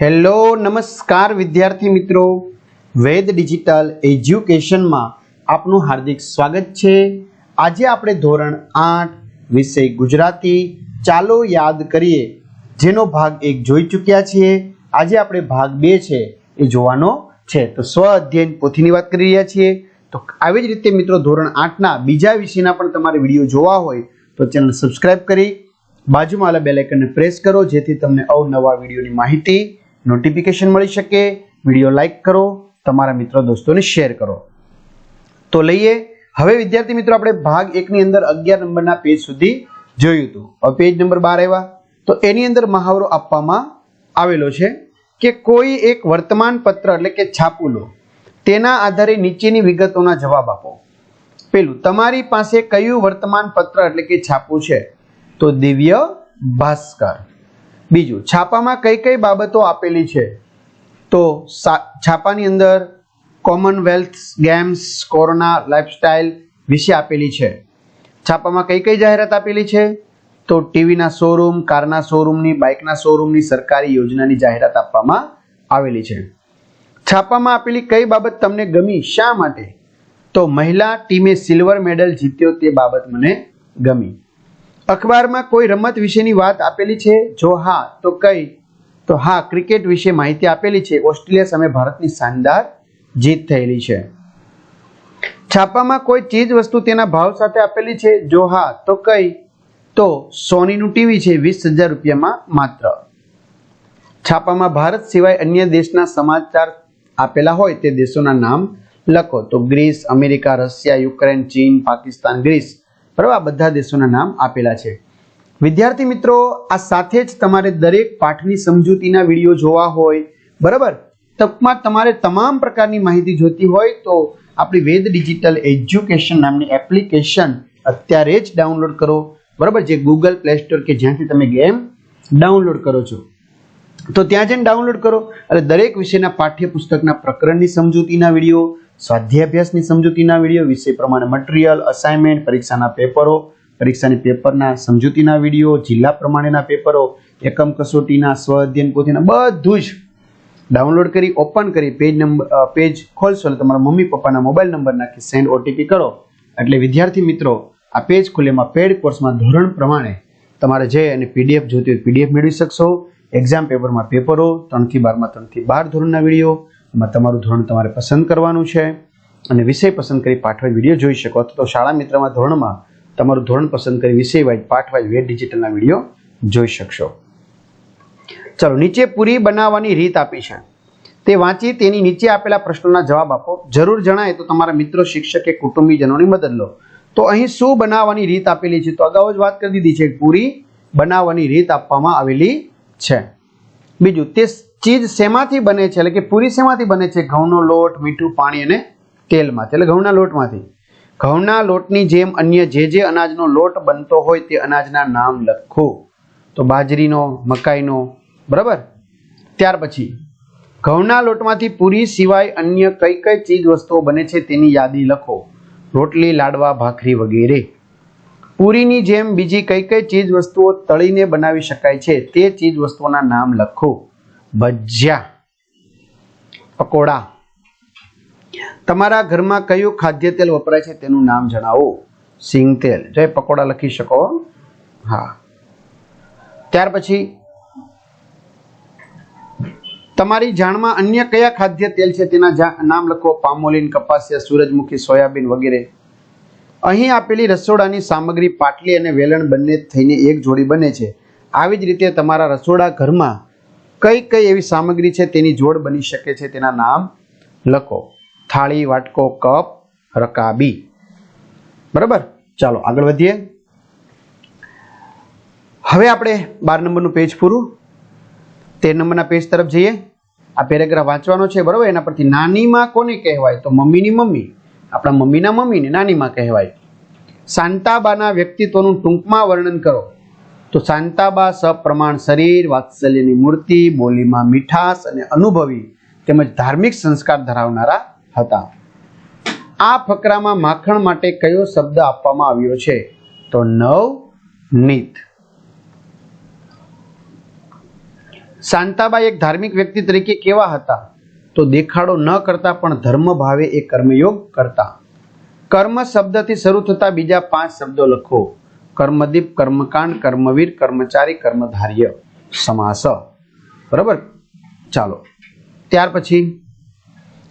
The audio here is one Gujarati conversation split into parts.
હેલો, નમસ્કાર વિદ્યાર્થી મિત્રો. વેદ ડિજિટલ એજ્યુકેશનમાં આપનું હાર્દિક સ્વાગત છે. આજે આપણે ધોરણ આઠ, વિષય ગુજરાતી, ચાલો યાદ કરીએ. જેનો ભાગ એક જોઈ ચૂક્યા છીએ. આજે આપણે ભાગ બે છે, એ જોવાનો છે. તો સ્વ અધ્યયન પોથીની વાત કરી રહ્યા છીએ. તો આવી જ રીતે મિત્રો ધોરણ આઠના બીજા વિષયના પણ તમારે વીડિયો જોવા હોય, તો ચેનલ સબસ્ક્રાઈબ કરી બાજુમાં આવેલા બેલ પ્રેસ કરો, જેથી તમને અવનવા વિડીયોની માહિતી નોટિફિકેશન મળી શકે વીડિયો લાઇક કરો, તમારા મિત્રો દોસ્તોને શેર કરો. તો લઈએ, હવે વિદ્યાર્થી મિત્રો આપણે ભાગ એકની અંદર અગિયાર નંબરના પેજ સુધી જોયું હતું. હવે પેજ નંબર બાર આવ્યા. તો એની અંદર મહાવરો આપવામાં આવેલો છે કે કોઈ એક વર્તમાન પત્ર એટલે કે છાપું લો તેના આધારે નીચેની વિગતોના જવાબ આપો. પેલું, તમારી પાસે કયું વર્તમાન પત્ર એટલે કે છાપું છે? તો દિવ્ય ભાસ્કર. બીજું, છાપામાં કઈ કઈ બાબતો આપેલી છે? તો છાપાની અંદર કોમનવેલ્થ ગેમ્સ કોરોના લાઇફસ્ટાઇલ વિશે આપેલી છે. છાપામાં કઈ કઈ જાહેરાત આપેલી છે? તો ટીવીના શોરૂમ, કારના શોરૂમની, બાઇકના શોરૂમની સરકારી યોજનાની જાહેરાત આપવામાં આવેલી છે. છાપામાં આપેલી કઈ બાબત તમને ગમી શા માટે? તો મહિલા ટીમે સિલ્વર મેડલ જીત્યો તે બાબત મને ગમી. અખબારમાં કોઈ રમત વિશેની વાત આપેલી છે? જો હા, તો કઈ? તો હા, ક્રિકેટ વિશે માહિતી આપેલી છે. ઓસ્ટ્રેલિયા સામે ભારતની શાનદાર જીત થયેલી છે. છાપામાં કોઈ ચીજ વસ્તુ તેના ભાવ સાથે આપેલી છે? જો હા, તો કઈ? તો સોનીનું ટીવી છે, વીસ હજાર રૂપિયામાં માત્ર. છાપામાં ભારત સિવાય અન્ય દેશના સમાચાર આપેલા હોય તે દેશોના નામ લખો. તો ગ્રીસ, અમેરિકા, રશિયા, યુક્રેન, ચીન, પાકિસ્તાન, ગ્રીસ. બરાબર? આ બધા દેશોના નામ આપેલા છે. વિદ્યાર્થી મિત્રો, આ સાથે જ તમારે દરેક પાઠની સમજૂતીના વીડિયો જોવા હોય, બરાબર? તકમાં તમારે તમામ પ્રકારની માહિતી જોતી હોય તો આપણી વેદ ડિજિટલ એજ્યુકેશન નામની એપ્લિકેશન અત્યારે જ ડાઉનલોડ કરો, બરાબર? જે ગૂગલ પ્લે સ્ટોર કે જ્યાંથી તમે ગેમ ડાઉનલોડ કરો છો. તો ત્યાં જઈને ડાઉનલોડ કરો. અને દરેક વિષયના પાઠ્યપુસ્તકના પ્રકરણની સમજૂતીના વીડિયો સ્વાધ્યાભ્યાસની સમજૂતીના વીડિયો, વિષય પ્રમાણે મટીરિયલ અસાઇનમેન્ટ પરીક્ષાના પેપરો, પરીક્ષાની પેપરના સમજૂતીના વીડિયો, જિલ્લા પ્રમાણેના પેપરો, એકમ કસોટીના, સ્વ અધ્યયન પોથીના બધું જ ડાઉનલોડ કરી ઓપન કરી પેજ નંબર પેજ ખોલશો એટલે તમારા મમ્મી, પપ્પાના મોબાઈલ નંબર નાખી સેન્ડ ઓટીપી કરો. એટલે વિદ્યાર્થી મિત્રો, આ પેજ ખુલેમાં પેડ કોર્સમાં ધોરણ પ્રમાણે તમારે જઈ અને પીડીએફ જોતી હોય પીડીએફ મેળવી શકશો. એક્ઝામ પેપરમાં પેપરો, ત્રણથી બારમાં, ત્રણથી બાર ધોરણના વીડિયો તમારું ધોરણ તમારે પસંદ કરવાનું છે અને વિષય પસંદ કરી પાઠવાઈ વીડિયો જોઈ શકો અથવા તો શાળા મિત્રમાં ધોરણમાં તમારું ધોરણ પસંદ કરી વિષય વાઇઝ પાઠવાઇઝ વેબ ડિજિટલના વીડિયો જોઈ શકશો. ચાલો, નીચે પૂરી બનાવવાની રીત આપી છે. તે વાંચી તેની નીચે આપેલા પ્રશ્નોના જવાબ આપો. જરૂર જણાય તો તમારા મિત્રો, શિક્ષક કે કુટુંબીજનોની મદદ લો. તો અહીં શું બનાવવાની રીત આપેલી છે? તો અગાઉ જ વાત કરી દીધી છે, પૂરી બનાવવાની રીત આપવામાં આવેલી છે. બીજું, તે ચીજ શેમાંથી બને છે? એટલે કે પૂરી શેમાંથી બને છે? ઘઉંનો લોટ, મીઠું, પાણી અને તેલમાંથી. એટલે ઘઉંના લોટમાંથી. ઘઉંના લોટની જેમ અન્ય જે જે અનાજનો લોટ બનતો હોય તે અનાજના નામ લખો. તો બાજરીનો, મકાઈનો, બરાબર? ત્યાર પછી, ઘઉંના લોટમાંથી પૂરી સિવાય અન્ય કઈ કઈ ચીજ વસ્તુઓ બને છે તેની યાદી લખો. રોટલી, લાડવા, ભાખરી વગેરે. પૂરીની જેમ બીજી કઈ કઈ ચીજ વસ્તુઓ તળીને બનાવી શકાય છે તે ચીજ વસ્તુઓના નામ લખો. ભજીયા, પકોડા. તમારા ઘરમાં કયું ખાદ્ય તેલ વપરાય છે તેનું નામ જણાવો? સિંગ તેલ જે પકોડા લખી શકો, હા. ત્યાર પછી, તમારી જાણમાં અન્ય કયા ખાદ્ય તેલ છે? તેના નામ લખો. પામોલિન, કપાસિયા, સૂરજમુખી, સોયાબીન વગેરે. અહીં આપેલી રસોડાની સામગ્રી પાટલી અને વેલણ બંને થઈને એક જોડી બને છે. આવી જ રીતે તમારા રસોડા ઘરમાં કઈ કઈ એવી સામગ્રી છે તેની જોડ બની શકે છે તેના નામ લખો. થાળી, વાટકો, કપ, રકાબી. બરાબર? ચાલો, આગળ વધીએ. હવે આપણે બાર નંબરનું પેજ પૂરું. તેર નંબરના પેજ તરફ જઈએ. આ પેરેગ્રાફ વાંચવાનો છે, બરાબર? એના પરથી નાનીમાં કોને કહેવાય? તો મમ્મીની મમ્મી. આપણા મમ્મીના મમ્મીને નાનીમાં કહેવાય. સાંતાબાના વ્યક્તિત્વનું ટૂંકમાં વર્ણન કરો. તો શાંતાબા સપ્રમાણ શરીર, વાત્સલ્યની મૂર્તિ, બોલીમાં મીઠાશ અને અનુભવી તેમજ ધાર્મિક સંસ્કાર ધરાવનારા હતા. આ ફકરામાં માખણ માટે કયો શબ્દ આપવામાં આવ્યો છે? તો નવ નીત શાંતાબાઈ એક ધાર્મિક વ્યક્તિ તરીકે કેવા હતા? તો દેખાડો ન કરતા પણ ધર્મ ભાવે એ કર્મયોગ કરતા. કર્મ શબ્દથી શરૂ થતા બીજા પાંચ શબ્દો લખો. કર્મદીપ કર્મકાંડ કર્મવીર કર્મચારી કર્મધાર્ય સમાસ બરાબર ચાલો ત્યાર પછી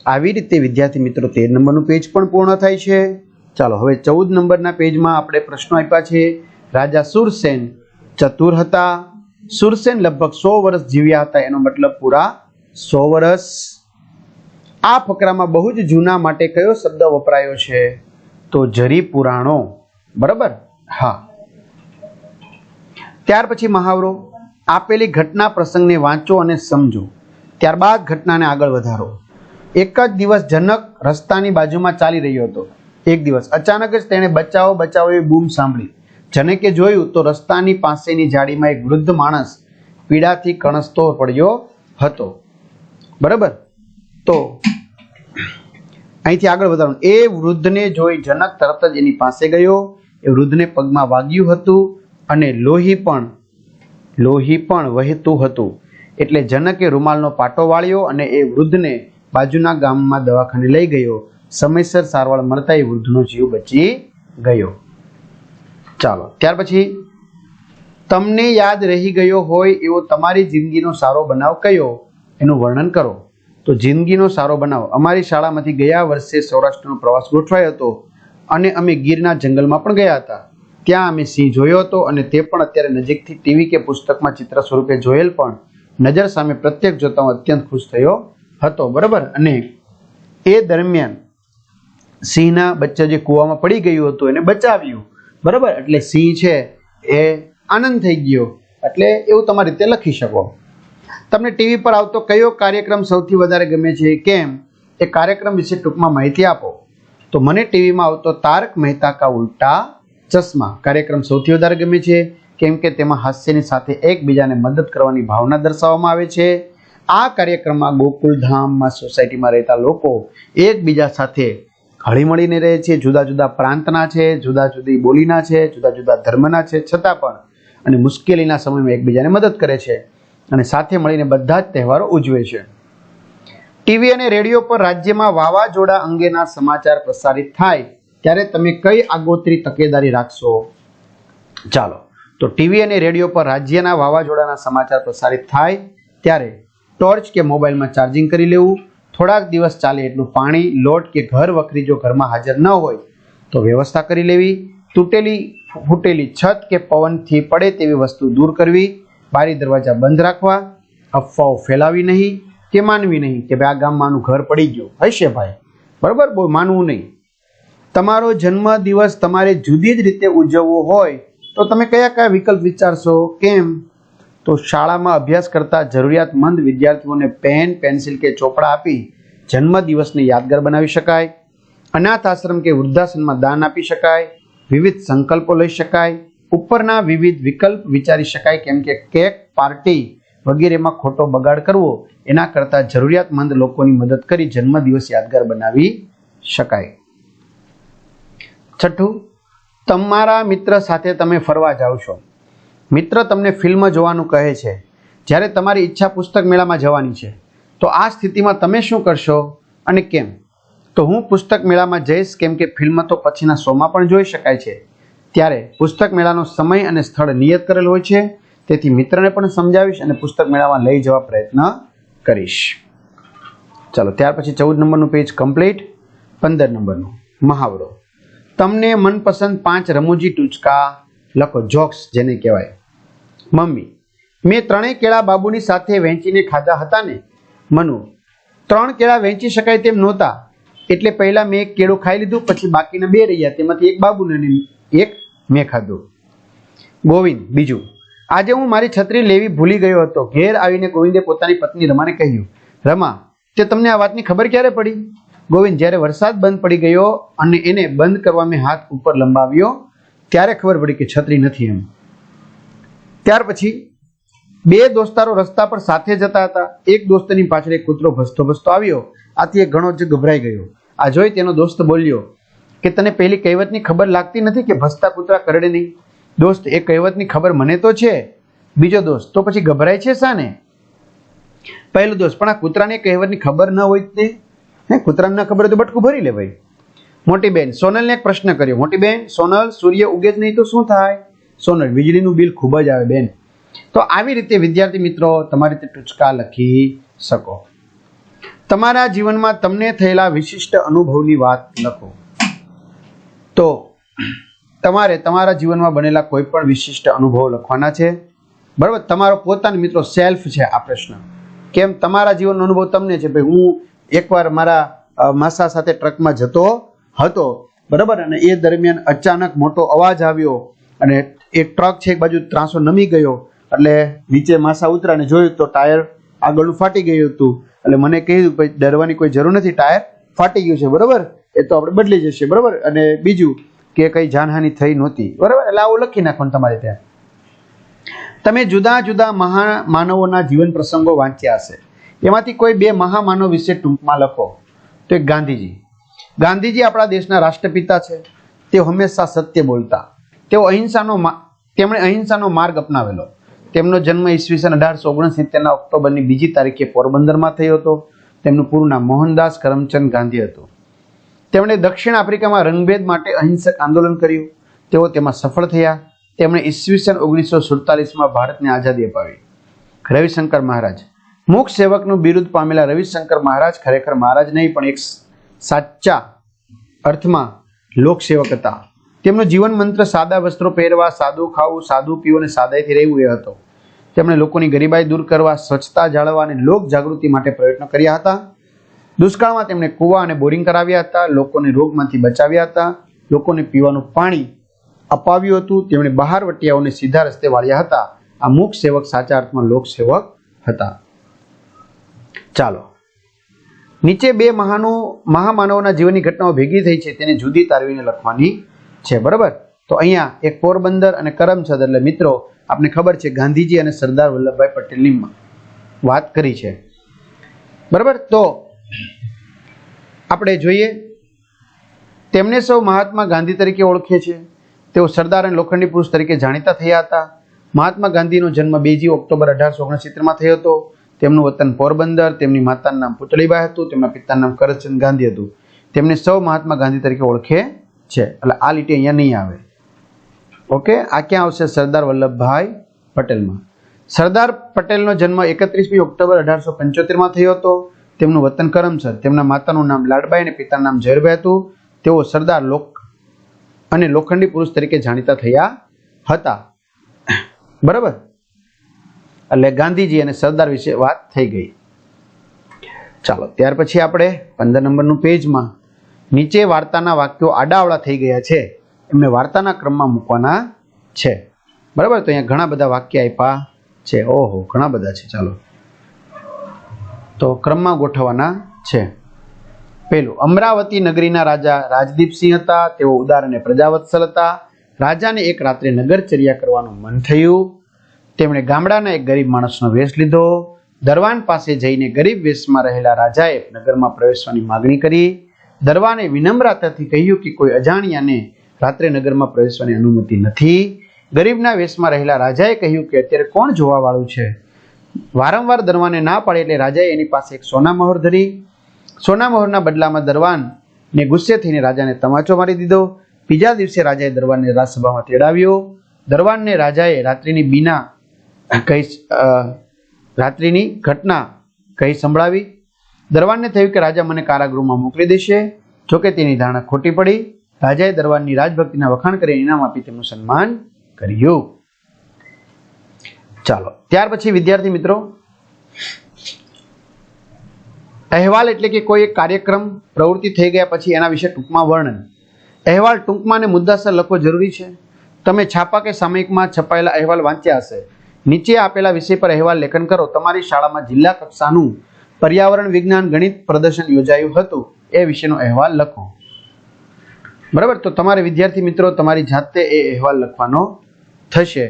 આવી રીતે વિદ્યાર્થી મિત્રો તેર નંબરનું પેજ પણ પૂર્ણ થાય છે. ચાલો, હવે ચૌદ નંબરના પેજમાં આપણે પ્રશ્નો આપ્યા છે. રાજા સુરસેન ચતુર હતા. સુરસેન લગભગ સો વર્ષ જીવ્યા હતા. એનો મતલબ પૂરા સો વર્ષ. આ ફકરામાં બહુ જ જૂના માટે કયો શબ્દ વપરાયો છે? તો જરી પુરાણો બરાબર? હા. ત્યાર પછી મહાવરો, આપેલી ઘટના પ્રસંગને વાંચો અને સમજો. ત્યારબાદ ઘટનાને આગળ વધારો. એક જ દિવસ જનક રસ્તાની બાજુમાં ચાલી રહ્યો હતો. એક દિવસ અચાનક જ તેણે બચાવો બચાવો એવી બૂમ સાંભળી. જનકે જોયું તો રસ્તાની પાસેની જાડીમાં એક વૃદ્ધ માણસ પીડાથી કણસતો પડ્યો હતો. બરાબર? તો અહીંથી આગળ વધારવાનું એ વૃદ્ધને જોઈ જનક તરત જ એની પાસે ગયો. એ વૃદ્ધને પગમાં વાગ્યું હતું. અને લોહી પણ લોહી પણ વહેતું હતું. એટલે જનકે રૂમાલનો પાટો વાળ્યો અને એ વૃદ્ધને બાજુના ગામમાં દવાખાને લઈ ગયો. સમયસર સારવાર મળતા એ વૃદ્ધનો જીવ બચી ગયો. ચાલો, ત્યાર પછી, તમને યાદ રહી ગયો હોય એવો તમારી જિંદગીનો સારો બનાવ કયો એનું વર્ણન કરો. તો જિંદગીનો સારો બનાવ, અમારી શાળામાંથી ગયા વર્ષે સૌરાષ્ટ્રનો પ્રવાસ ગોઠવાયો હતો અને અમે ગીરના જંગલમાં પણ ગયા હતા. ત્યાં અમે સિંહ જોયો હતો અને તે પણ અત્યારે નજીકથી ટીવી કે પુસ્તકમાં ચિત્ર સ્વરૂપે જોયેલ પણ નજર સામે પ્રત્યક્ષ જોતા હું અત્યંત ખુશ થયો હતો, બરાબર? અને એ દરમિયાન સિંહના બચ્ચા જે કૂવામાં પડી ગયું હતું એને બચાવ્યું, બરાબર? એટલે સિંહ છે એ આનંદ થઈ ગયો. એટલે એવું તમારી રીતે લખી શકો. તમને ટીવી પર આવતો કયો કાર્યક્રમ સૌથી વધારે ગમે છે, કેમ? એ કાર્યક્રમ વિશે ટૂંકમાં માહિતી આપો. તો મને ટીવીમાં આવતો તારક મહેતા કા ઉલ્ટા ચશ્મા કાર્યક્રમ સૌથી વધારે ગમે છે, કેમ કે તેમાં હાસ્યની સાથે એકબીજાને મદદ કરવાની ભાવના દર્શાવવામાં આવે છે. આ કાર્યક્રમમાં ગોકુલધામમાં સોસાયટીમાં રહેતા લોકો એકબીજા સાથે હળીમળીને રહે છે. જુદા જુદા પ્રાંતના છે, જુદા જુદી બોલીના છે, જુદા જુદા ધર્મના છે. છતાં પણ અને મુશ્કેલીના સમયમાં એકબીજાને મદદ કરે છે અને સાથે મળીને બધા જ તહેવારો ઉજવે છે. ટીવી અને રેડિયો પર રાજ્યમાં વાવાઝોડા અંગેના સમાચાર પ્રસારિત થાય ત્યારે તમે કઈ આગોતરી તકેદારી રાખશો? ચાલો. તો ટીવી અને રેડિયો પર રાજ્યના વાવાઝોડાના સમાચાર પ્રસારિત થાય ત્યારે ટોર્ચ કે મોબાઈલમાં ચાર્જિંગ કરી લેવું, થોડાક દિવસ ચાલે એટલું પાણી, લોટ કે ઘર વખરી જો ઘરમાં હાજર ન હોય તો વ્યવસ્થા કરી લેવી. તૂટેલી ફૂટેલી છત કે પવનથી પડે તેવી વસ્તુ દૂર કરવી. બારી દરવાજા બંધ રાખવા. અફવાઓ ફેલાવી નહીં કે માનવી નહીં કે ભાઈ આ ગામમાંનું ઘર પડી ગયું. હશે ભાઈ. બરાબર? બહુ માનવું નહીં. તમારો જન્મ દિવસ તમારે જુદી જ રીતે ઉજવવો હોય, તો તમે કયા કયા વિકલ્પ વિચારશો? કેમ? તો શાળામાં અભ્યાસ કરતા જરૂરિયાતમંદ વિદ્યાર્થીઓને પેન, પેન્સિલ કે ચોપડા આપી જન્મ દિવસને યાદગાર બનાવી શકાય. અનાથ આશ્રમ કે વૃદ્ધાશ્રમમાં દાન આપી શકાય. વિવિધ સંકલ્પો લઈ શકાય. ઉપરના વિવિધ વિકલ્પ વિચારી શકાય, કેમ કે કેક, પાર્ટી વગેરેમાં ખોટો બગાડ કરવો, એના કરતાં જરૂરિયાતમંદ લોકોની મદદ કરી જન્મદિવસ યાદગાર બનાવી શકાય. છઠ્ઠું, તમારા મિત્ર સાથે તમે ફરવા જાઓ છો. મિત્ર તમને ફિલ્મ જોવાનું કહે છે. જ્યારે તમારી ઈચ્છા પુસ્તક મેળામાં જવાની છે. તો આ સ્થિતિમાં તમે શું કરશો અને કેમ? તો હું પુસ્તક મેળામાં જઈશ કેમ કે ફિલ્મ તો પછીના શોમાં પણ જોઈ શકાય છે. ત્યારે પુસ્તક મેળાનો સમય અને સ્થળ નિયત કરેલ હોય છે. તેથી મિત્રને પણ સમજાવીશ અને પુસ્તક મેળામાં લઈ જવા પ્રયત્ન કરીશ. ચાલો, ત્યાર પછી ચૌદ નંબરનું પેજ કમ્પ્લીટ. પંદર નંબરનું. મહાવરો. તમને મનપસંદ પાંચ રમૂજી ટૂચકા લખો, જોક્સ જેને કહેવાય. મમ્મી, મેં ત્રણેય કેળા બાબુની સાથે વહેંચીને ખાધા હતા ને? મનુ, ત્રણ કેળા વહેંચી શકાય તેમ નહોતા. એટલે પહેલા મેં એક કેળું ખાઈ લીધું, પછી બાકીના બે રહ્યા, તેમાંથી એક બાબુને એક મેં ખાધું. ગોવિંદ, બીજું, આજે હું મારી છત્રી લેવી ભૂલી ગયો હતો. ઘેર આવીને ગોવિંદે પોતાની પત્ની રમાને કહ્યું, રમા, તે તમને આ વાતની ખબર ક્યારે પડી? ગોવિંદ, જ્યારે વરસાદ બંધ પડી ગયો અને એને બંધ કરવા મેં હાથ ઉપર લંબાવ્યો, ત્યારે ખબર પડી કે છત્રી નથી એમ. ત્યાર પછી બે દોસ્તારો રસ્તા પર સાથે જતા હતા. એક દોસ્તની પાછળ એક કૂતરો ભસતો ભસતો આવ્યો. આથી એ ઘણો જ ગભરાઈ ગયો. આ જોઈ તેનો દોસ્ત બોલ્યો કે, તને પેલી કહેવતની ખબર લાગતી નથી કે ભસતા કૂતરા કરડે નહીં? દોસ્ત, એ કહેવતની ખબર મને તો છે. બીજો દોસ્ત, તો પછી ગભરાય છે શાને? પહેલો દોસ્ત, પણ આ કૂતરાને કહેવતની ખબર ન હોય તે હે, કૂતરાને ખબર તો બટકું ભરી લે ભાઈ. મોટી બેન, સોનલને એક પ્રશ્ન કર્યો. મોટી બેન, સોનલ, સૂર્ય ઉગે જ નહીં તો શું થાય? સોનલ, વીજળીનું બિલ ખૂબ જ આવે બેન. તો આવી રીતે, વિદ્યાર્થી મિત્રો, તમારી રીતે ટૂચકા લખી શકો. તમારા જીવનમાં તમને થયેલા વિશિષ્ટ અનુભવની વાત લખો. તો, તમારે તમારા જીવનમાં બનેલા કોઈ પણ વિશિષ્ટ અનુભવ લખવાના છે. બરાબર? તમારો પોતાનો મિત્રો સેલ્ફ છે આ પ્રશ્ન. કેમ? તમારા જીવનનો અનુભવ તમને છે. ભાઈ, હું એકવાર મારા માસા સાથે ટ્રકમાં જતો હતો, બરાબર? અને એ દરમિયાન અચાનક મોટો અવાજ આવ્યો અને એ ટ્રક છે એક બાજુ ત્રાસો નમી ગયો. એટલે નીચે માસા ઉતરા અને જોયું તો ટાયર આગળનું ફાટી ગયું હતું. એટલે મને કહ્યું ભાઈ, ડરવાની કોઈ જરૂર નથી, ટાયર ફાટી ગયું છે, બરાબર? એ તો આપણે બદલી જશે, બરાબર? અને બીજું કે કઈ જાનહાનિ થઈ નહોતી, બરાબર? એટલે આવું લખી નાખવાનું તમારે ત્યાં. તમે જુદા જુદા મહા માનવોના જીવન પ્રસંગો વાંચ્યા હશે. એમાંથી કોઈ બે મહામાનવ વિશે ટૂંકમાં લખો. તો એક ગાંધીજી. ગાંધીજી આપણા દેશના રાષ્ટ્રપિતા છે. તે હંમેશા સત્ય બોલતા. તેઓ અહિંસાનો તેમણે અહિંસાનો માર્ગ અપનાવેલો. તેમનો જન્મ ઈસવીસન અઢારસો ઓગણસિત્તેરના ઓક્ટોબરની બીજી તારીખે પોરબંદરમાં થયો હતો. તેમનું પૂરું નામ મોહનદાસ કરમચંદ ગાંધી હતું. તેમણે દક્ષિણ આફ્રિકામાં રંગભેદ માટે અહિંસક આંદોલન કર્યું. તેઓ તેમાં સફળ થયા. તેમણે ઈસવીસન ઓગણીસો સુડતાલીસમાં ભારતને આઝાદી અપાવી. રવિશંકર મહારાજ. મૂક સેવકનું બિરુદ પામેલા રવિશંકર મહારાજ ખરેખર મહારાજ નહીં, પણ એક સાચા અર્થમાં લોકસેવક હતા. તેમનો જીવન મંત્ર સાદા વસ્ત્રો પહેરવા, સાદું ખાવું, સાદું પીવું અને સાદાઈથી રહેવું એ હતો. તેમણે લોકોની ગરીબાઈ દૂર કરવા, સ્વચ્છતા જાળવવા અને લોક જાગૃતિ માટે પ્રયત્નો કર્યા હતા. દુષ્કાળમાં તેમણે કૂવા અને બોરિંગ કરાવ્યા હતા, લોકોને રોગમાંથી બચાવ્યા હતા, લોકોને પીવાનું પાણી અપાવ્યું હતું, તેમણે બહાર વટિયાઓને સીધા રસ્તે વાળ્યા હતા. આ મૂક સેવક સાચા અર્થમાં લોકસેવક હતા. ચાલો. નીચે બે મહાનો, મહામાનવના જીવનની ઘટનાઓ ભેગી થઈ છે, તેને જુદી તારવીને લખવાની છે, બરાબર? તો અહીંયા એક પોરબંદર અને કરમસદ એટલે મિત્રો, આપને ખબર છે ગાંધીજી અને સરદાર વલ્લભભાઈ પટેલની વાત કરી છે. બરાબર? તો આપણે જોઈએ, તેમને સૌ મહાત્મા ગાંધી તરીકે ઓળખે છે તેઓ સરદાર અને લોખંડી પુરુષ તરીકે જાણીતા થયા હતા. મહાત્મા ગાંધીનો જન્મ બેજી ઓક્ટોબર અઢારસો ઓગણસિત્તેરમાં થયો હતો. તેમનું વતન પોરબંદર, તેમની માતાનું નામ પુતળીબાઈ હતું, તેમના પિતાનું નામ કરચંદ ગાંધી હતું. તેમને સૌ મહાત્મા ગાંધી તરીકે ઓળખે છે. એટલે આ લીટી અહીંયા નહીં આવે. ઓકે? આ ક્યાં આવશે? સરદાર વલ્લભભાઈ પટેલમાં. સરદાર પટેલનો જન્મ એકત્રીસમી ઓક્ટોબર અઢારસો પંચોતેરમાં થયો હતો. તેમનું વતન કરમસર તેમના માતાનું નામ લાડબાઈ અને પિતાનું નામ ઝેરભાઈ હતું. તેઓ સરદાર લોક અને લોખંડી પુરુષ તરીકે જાણીતા થયા હતા. બરાબર? એટલે ગાંધીજી અને સરદાર વિશે વાત થઈ ગઈ. ચાલો, ત્યાર પછી આપણે પંદર નંબરનું પેજમાં નીચે વાર્તાના વાક્યો આડાવડા થઈ ગયા છે. એમને વાર્તાના ક્રમમાં મૂકવાના છે. બરાબર? તો અહીંયા ઘણા બધા વાક્ય આપ્યા છે. ઓહો, ઘણા બધા છે. ચાલો. તો ક્રમમાં ગોઠવવાના છે. પેલું અમરાવતી નગરીના રાજા રાજદીપસિંહ હતા. તેઓ ઉદાર અને પ્રજાવત્સલ હતા. રાજાને એક રાત્રે નગરચર્યા કરવાનું મન થયું. તેમણે ગામડાના એક ગરીબ માણસનો વેશ લીધો. દરવાન પાસે જઈને ગરીબ વેશમાં રહેલા રાજાએ નગરમાં પ્રવેશવાની માગણી કરી. દરવાને વિનમ્રતાથી કહ્યું કે કોઈ અજાણ્યાને રાત્રે નગરમાં પ્રવેશવાની અનુમતિ નથી. ગરીબના વેશમાં રહેલા રાજાએ કહ્યું કે અત્યારે કોણ જોવા વાળું છે? વારંવાર દરવાને ના પાડે એટલે રાજાએ એની પાસે એક સોના મહોર ધરી. સોના મહોરના બદલામાં દરવાનને ગુસ્સે થઈને રાજાને તમાચો મારી દીધો. બીજા દિવસે રાજાએ દરવાનને રાજસભામાં તેડાવ્યો. દરવાનને રાજાએ રાત્રિની બીના કહી રાત્રિની ઘટના કહી સંભળાવી. દરવાનને થયું કે રાજા મને કારાગૃહમાં મોકલી દેશે. જોકે તેની ધારણા ખોટી પડી. રાજાએ દરવાનની રાજભક્તિના વખાણ કરી ઇનામ આપી તેમનું સન્માન કર્યું. ચાલો, ત્યાર પછી વિદ્યાર્થી મિત્રો, અહેવાલ એટલે કે કોઈ એક કાર્યક્રમ પ્રવૃત્તિ થઈ ગયા પછી એના વિશે ટૂંકમાં વર્ણન. અહેવાલ ટૂંકમાં અને મુદ્દાસર લખવો જરૂરી છે. તમે છાપા કે સામયિકમાં છપાયેલા અહેવાલ વાંચ્યા હશે. નીચે આપેલા વિષય પર અહેવાલ લેખન કરો. તમારી શાળામાં જિલ્લા કક્ષાનું પર્યાવરણ વિજ્ઞાન ગણિત પ્રદર્શન યોજાયું હતું. એ વિશેનો અહેવાલ લખો. બરાબર? તો તમારે વિદ્યાર્થી મિત્રો, તમારી જાતે એ અહેવાલ લખવાનો થશે.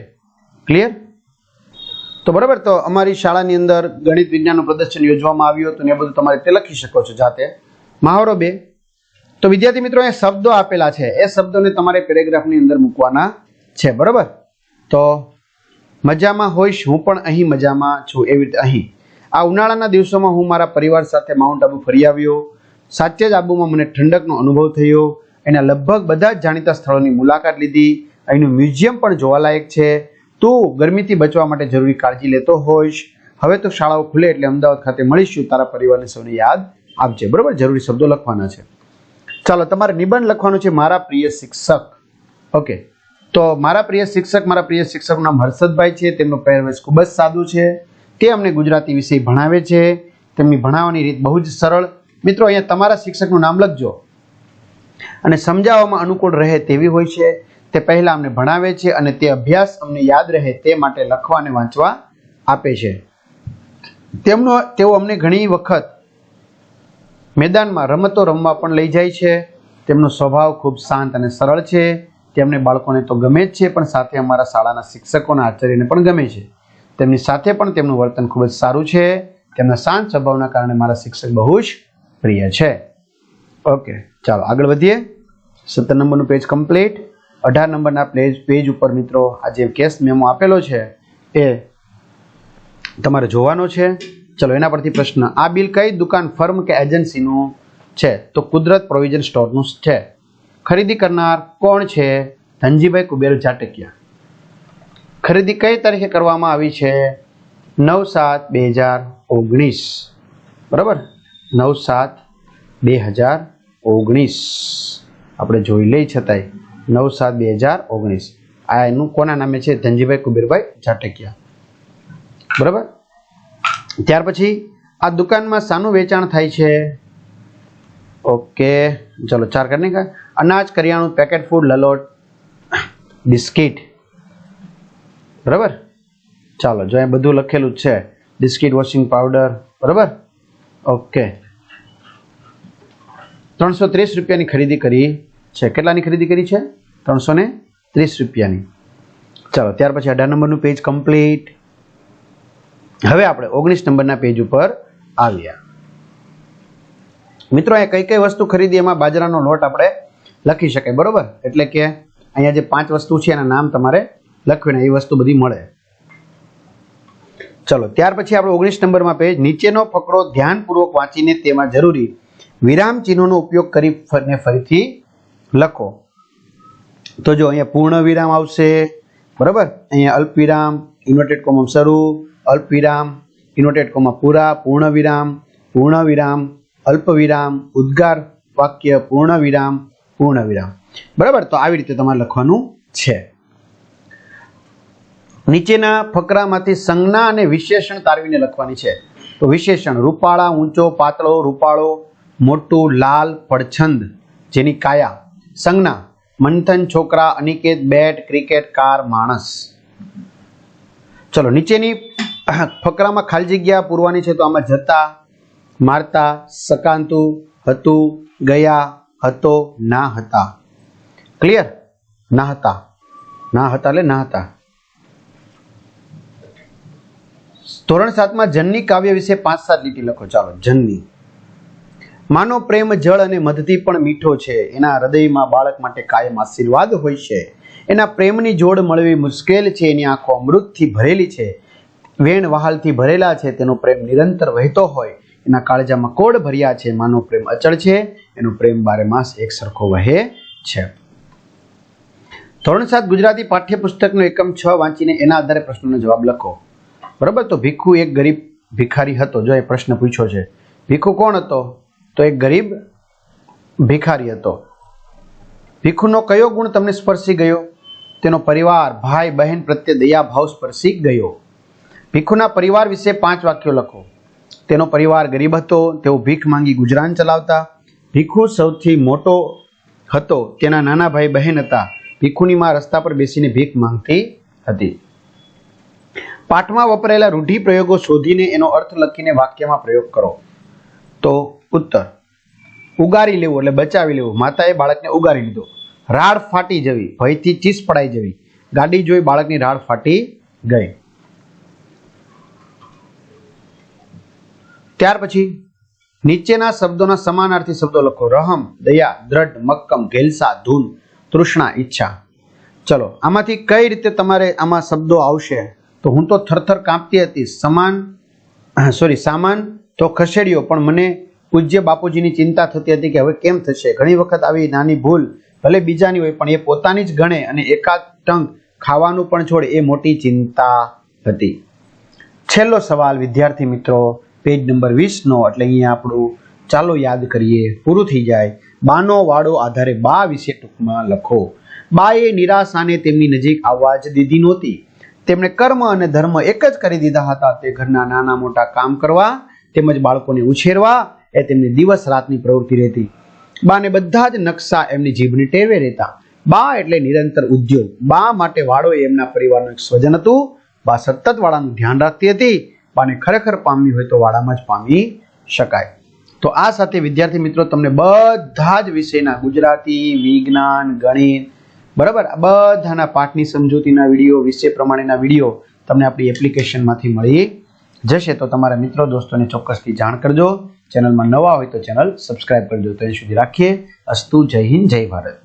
ક્લિયર તો બરાબર? તો અમારી શાળાની અંદર ગણિત વિજ્ઞાનનું પ્રદર્શન યોજવામાં આવ્યું હતું ને એ બધું તમારે તે લખી શકો છો જાતે. મહાવરો બે. તો વિદ્યાર્થી મિત્રો એ શબ્દો આપેલા છે. એ શબ્દોને તમારે પેરેગ્રાફની અંદર મૂકવાના છે. બરાબર? તો મજામાં હોઈશ, હું પણ અહીં મજામાં છું, એવી રીતે અહીં. આ ઉનાળાના દિવસોમાં હું મારા પરિવાર સાથે માઉન્ટ આબુ ફરી આવ્યો. સાચે જ આબુમાં મને ઠંડકનો અનુભવ થયો. એના લગભગ બધા જ જાણીતા સ્થળોની મુલાકાત લીધી. અહીંનું મ્યુઝિયમ પણ જોવાલાયક છે. તું ગરમીથી બચવા માટે જરૂરી કાળજી લેતો હોઈશ. હવે તો શાળાઓ ખુલે એટલે અમદાવાદ ખાતે મળીશું. તારા પરિવારને સૌને યાદ આપજે. બરોબર? જરૂરી શબ્દો લખવાના છે. ચાલો, તમારે નિબંધ લખવાનું છે, મારા પ્રિય શિક્ષક. ઓકે. તો મારા પ્રિય શિક્ષક, મારા પ્રિય શિક્ષકનું નામ હર્ષદભાઈ છે. તેમનો પહેરવેશ ખૂબ જ સાદું છે. તે અમને ગુજરાતી વિષય ભણાવે છે. તેમની ભણાવવાની રીત બહુ જ સરળ. મિત્રો, અહીંયા તમારા શિક્ષકનું નામ લખજો. અને સમજાવવામાં અનુકૂળ રહે તેવી હોય છે. તે પહેલાં અમને ભણાવે છે અને તે અભ્યાસ અમને યાદ રહે તે માટે લખવા અને વાંચવા આપે છે. તેમનો, તેઓ અમને ઘણી વખત મેદાનમાં રમતો રમવા પણ લઈ જાય છે. તેમનો સ્વભાવ ખૂબ શાંત અને સરળ છે. તેમને બાળકોને તો ગમે જ છે, પણ સાથે અમારા શાળાના શિક્ષકોના આચાર્યને પણ ગમે છે. તેમની સાથે પણ તેમનું વર્તન ખૂબ જ સારું છે. તેમના શાંત સ્વભાવના કારણે મારા શિક્ષક બહુ જ પ્રિય છે. ઓકે, ચાલો આગળ વધીએ. સત્તર નંબરનું પેજ કમ્પ્લીટ અઢાર નંબરના પેજ પેજ ઉપર મિત્રો, આ જે કેસ મેમો આપેલો છે, એ તમારે જોવાનો છે. ચલો, એના પરથી પ્રશ્ન. આ બિલ કઈ દુકાન, ફર્મ કે એજન્સીનું છે? તો કુદરત પ્રોવિઝન સ્ટોરનું છે. ખરીદી કરનાર કોણ છે? ધનજીભાઈ કુબેર જાટકિયા. ખરીદી કઈ તારીખે કરવામાં આવી છે? નવ સાત બે હજાર ઓગણીસ. બરાબર? નવ સાત બે હજાર ઓગણીસ. આપણે જોઈ લઈ છતાંય. નવ સાત બે હજાર ઓગણીસ. આ એનું કોના નામે છે? ધનજીભાઈ કુબેરભાઈ જાટકિયા. બરાબર? ત્યાર પછી આ દુકાનમાં શાનું વેચાણ થાય છે? ઓકે. ચલો, ચાર કરને અનાજ કરિયાણું પેકેટ ફૂડ લલોટ, બિસ્કિટ. બરાબર? ચાલો, જો અહીં બધું લખેલું જ છે. Biscuit, washing powder. બરાબર? ઓકે. ત્રણસો ત્રીસ રૂપિયાની ખરીદી કરી છે. કેટલાની ખરીદી કરી છે? ત્રણસો ને ત્રીસ રૂપિયાની. ચાલો, ત્યાર પછી અઢાર નંબરનું પેજ કમ્પ્લીટ હવે આપણે ઓગણીસ નંબરના પેજ ઉપર આવ્યા. મિત્રો, અહીંયા કઈ કઈ વસ્તુ ખરીદી, એમાં બાજરાનો લોટ આપણે લખી શકાય, બરોબર? એટલે કે અહીંયા જે પાંચ વસ્તુ છે એના નામ તમારે લખવીને, એ વસ્તુ બધી મળે. ચલો, ત્યાર પછી આપણે ઓગણીસ નંબરમાં પેજ, નીચેનો ફકરો ધ્યાનપૂર્વક વાંચીને તેમાં જરૂરી વિરામ ચિહ્નોનો ઉપયોગ કરી ફરીને ફરીથી લખો. તો જો અહીંયા પૂર્ણ વિરામ આવશે, બરાબર? અહીંયા અલ્પ વિરામ ઇન્વર્ટેડ કોમા શરૂ, અલ્પ વિરામ ઇન્વર્ટેડ કોમા પૂરા, પૂર્ણ વિરામ પૂર્ણ વિરામ, અલ્પ વિરામ, ઉદ્ગાર વાક્ય, પૂર્ણ વિરામ પૂર્ણ વિરામ. બરાબર? તો આવી રીતે તમારે લખવાનું છે. નીચેના ફકરામાંથી સંજ્ઞા અને વિશેષણ તારવીને લખવાની છે. તો વિશેષણ, રૂપાળા, ઊંચો, પાતળો, રૂપાળો, મોટું, લાલ, પડછંદ, જેની કાયા. સંજ્ઞા, મંથન, છોકરા, અનિકેત, બેટ, ક્રિકેટ, કાર, માણસ. ચલો, નીચેની ફકરામાં ખાલી જગ્યા પૂરવાની છે તો આમાં જતા, મારતા, સકાંતું, હતું, ગયા હતો, ના હતા. ક્લિયર ના હતા. ના હતા એટલે ના હતા. ધોરણ સાતમાં જનની કાવ્ય વિશે પાંચ સાત લીટી લખો. ચાલો, જનની. માનો પ્રેમ જળ અને મધથી પણ મીઠો છે. એના હૃદયમાં બાળક માટે કાયમ આશીર્વાદ હોય છે. એના પ્રેમની જોડ મળવી મુશ્કેલ છે. એની આંખો અમૃતથી ભરેલી છે. વેણ વહાલથી ભરેલા છે. તેનો પ્રેમ નિરંતર વહેતો હોય. એના કાળજામાં કોડ ભર્યા છે, માનો પ્રેમ અચળ છે, એનો પ્રેમ બારે માસ એક સરખો વહે છે. ધોરણ સાત ગુજરાતી પાઠ્યપુસ્તકનો એકમ છ વાંચીને એના આધારે પ્રશ્નનો જવાબ લખો. બરાબર? તો ભીખુ એક ગરીબ ભિખારી હતો. જો એ પ્રશ્ન પૂછ્યો છે, ભીખુ કોણ હતો? તો એક ગરીબ ભિખારી હતો. ભીખુનો કયો ગુણ તમને સ્પર્શી ગયો? તેનો પરિવાર, ભાઈ, બહેન પ્રત્યે દયાભાવ સ્પર્શી ગયો. ભીખુના પરિવાર વિશે પાંચ વાક્યો લખો. તેનો પરિવાર ગરીબ હતો, તેઓ ભીખ માંગી ગુજરાન ચલાવતા. ભીખુ સૌથી મોટો હતો, તેના નાના ભાઈ બહેન હતા. ભીખુની માં રસ્તા પર બેસીને ભીખ માંગતી હતી. પાઠમાં વપરાયેલા રૂઢિપ્રયોગો શોધીને એનો અર્થ લખીને વાક્યમાં પ્રયોગ કરો. તો ઉત્તર. ઉગારી લેવું એટલે બચાવી લેવું. માતાએ બાળકને ઉગારી લીધો. રાડ ફાટી જવી. ભયથી ચીસ પડાઈ જવી. ગાડી જોઈ બાળકની રાડ ફાટી ગઈ. ત્યાર પછી નીચેના શબ્દોના સમાનાર્થી શબ્દો લખો. રહમ, દયા, દ્રઢ, મક્કમ, ઘેલસા, ધૂન, તૃષ્ણા, ઈચ્છા. ચલો, આમાંથી કઈ રીતે તમારે આમાં શબ્દો આવશે? તો હું તો થરથર કાંપતી હતી. સમાન સોરી સામાન તો ખસેડ્યો, પણ મને પૂજ્ય બાપુજીની ચિંતા થતી હતી કે હવે કેમ થશે? ઘણી વખત આવી નાની ભૂલ, ભલે બીજાની હોય, પણ એ પોતાની જ ગણે અને એકાદ ટંક ખાવાનું પણ છોડે એ મોટી ચિંતા હતી. છેલ્લો સવાલ, વિદ્યાર્થી મિત્રો પેજ નંબર વીસનો, એટલે અહીંયા આપણું ચાલો યાદ કરીએ, પૂરું થઈ જાય. બાનો વાડો આધારે બા વિશે ટૂંકમાં લખો. બાએ નિરાશાને તેમની નજીક આવવા જ દીધી નહોતી. તેમણે કર્મ અને ધર્મ એક જ કરી દીધા હતા. તે ઘરના નાના મોટા કામ કરવા, તેમજ બાળકોને ઉછેરવા, એ તેમની દિવસ રાતની પ્રવૃત્તિ રહેતી. બાને બધા જ નકશા એમની જીભની ટેવે રહેતા. બા એટલે નિરંતર ઉદ્યોગ. બા માટે વાળો એમના પરિવારનું એક સ્વજન હતું. બા સતત વાળાનું ધ્યાન રાખતી હતી. બાને ખરેખર પામવી હોય તો વાળામાં જ પામી શકાય. તો આ સાથે વિદ્યાર્થી મિત્રો તમને બધા જ વિષયના ગુજરાતી, વિજ્ઞાન, ગણિત, બરાબર? આ બધાના પાઠની સમજૂતીના વીડિયો, વિષય પ્રમાણેના વીડિયો તમને આપણી એપ્લિકેશનમાંથી મળી જશે. તો તમારા મિત્રો દોસ્તોને ચોક્કસથી જાણ કરજો. ચેનલમાં નવા હોય તો ચેનલ સબસ્ક્રાઇબ કરજો. ત્યાં સુધી રાખીએ. અસ્તુ જય હિન્દ, જય ભારત.